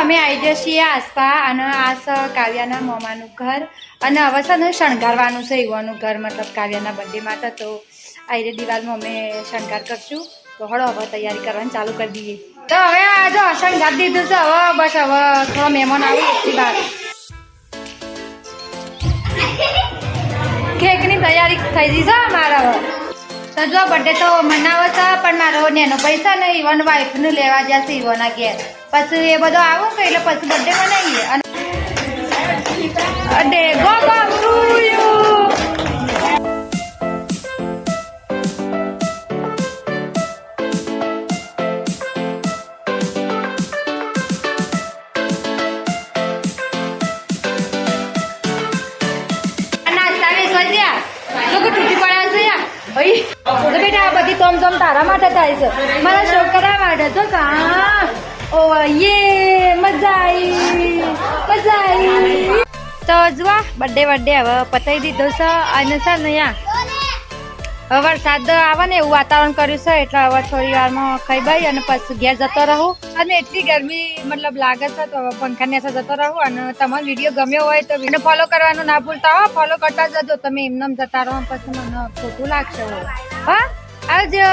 અમે આવી જઈએ આસ્થા અને આ છે કાવ્યાના મોમાનું ઘર અને હવે છે ને શણગારવાનું છે યુવાનું ઘર મતલબ કાવ્યાના બર્થડે માટે. તો આઈરે દિવાલમાં અમે શણગાર કરશું. તો હળો હવે તૈયારી કરવાની ચાલુ કરી દઈએ. તો હવે આ જો શણગાર દીધું છે હવે બસ હવે થોડો મહેમાન આવે એટલી વાર. કેકની તૈયારી થઈ ગઈ છે મારા હવે. તો જો બર્થડે તો મનાવો છે પણ મારો નેનો પૈસા નહીં ઇવન વાઈફનું લેવા જશે ઇવોના ઘેર. પછી એ બધો આવું કે એટલે પછી બર્થડે મનાવીએ અને બેટા, આ બધી તોમ તારા માટે થાય છે. મારા છોકરા માટે તો કા ઓ યે, મજા આવી મજા આવી તો જુઓ બર્થડે બર્થડે હવે પતાવી દીધો છે અને છે ને હવે વરસાદ આવે ને એવું વાતાવરણ કર્યું છે, એટલે હવે થોડી વારમાં ખાઈ બાઈ અને પછી ઘેર જતો રહું. અને એટલી ગરમી મતલબ લાગે છે તો હવે પંખા નીચે જતો રહું અને તમારો વીડિયો ગમ્યો હોય તો વીડિયો ફોલો કરવાનું ના ભૂલતા હો. ફોલો કરતા જજો, તમે એમને જતા રહો પછી મને ખોટું લાગશે હા, આવજો.